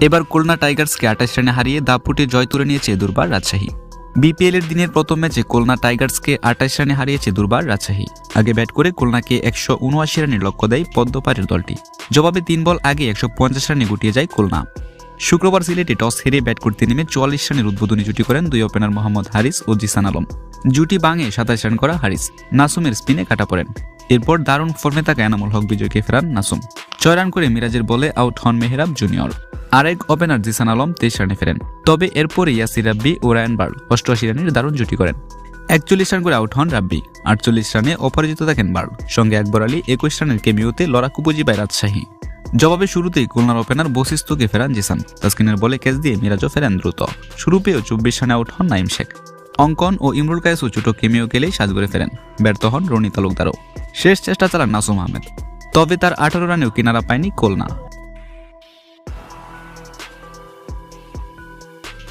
এবার খুলনা টাইগার্সকে আঠাশ রানে হারিয়ে দাপুটে জয় তুলে নিয়েছে দুর্বার রাজশাহী। বিপিএল এর দিনের প্রথম ম্যাচে খুলনা টাইগার্সকে আঠাশ রানে হারিয়েছে দুর্বার রাজশাহী। আগে ব্যাট করে খুলনাকে একশো উনআশি রানের লক্ষ্য দেয় পদ্মপাড়ের দলটি। জবাবে তিন বল আগে একশো পঞ্চাশ রানে গুটিয়ে যায় খুলনা। শুক্রবার সিলেটে টস হেরে ব্যাট করতে নেমে চুয়াল্লিশ রানের উদ্বোধনী জুটি করেন দুই ওপেনার মোহাম্মদ হারিস ও জিসান আলম। জুটি বাঙে সাতাশ রান করা হারিস, নাসুমের স্পিনে কাটা পড়েন। এরপর দারুণ ফর্মে থাকা এনামুল হক বিজয়কে ফেরান নাসুম। ছয় রান করে মিরাজের বলে আউট হন মেহরাব জুনিয়র। আরেক ওপেনার জিসান আলম তেইশ রানে ফেরেন। তবে এরপরে ইয়াসির রাব্বি ও রায়ন বার্ল অষ্টআশি রানের দারুণ জুটি করেন। একচল্লিশ রান করে আউট হন রাব্বি, আটচল্লিশ রানে অপরাজিত থাকেন বার্ল সঙ্গে আকবর আলী একুশ রানের কেমিওতে লড়াকু পুঁজিবায় রাজশাহী। জবাবে শুরুতেই খুলনার ওপেনার বশিস্তকে ফেরান জিসান। তাসকিনের বলে ক্যাচ দিয়ে মিরাজও ফেরেন দ্রুত। শুরু পেয়েও চব্বিশ রানে আউট হন নাইম শেখ। অঙ্কন ও ইমরুল কায়েসও ছোট কেমিও খেলেই সাজ করে ফেরেন। ব্যর্থ হন রনি তালুকদারও। শেষ চেষ্টা চালান নাসুম আহমেদ। তবে তার আঠারো রানেও কিনারা পায়নি খুলনা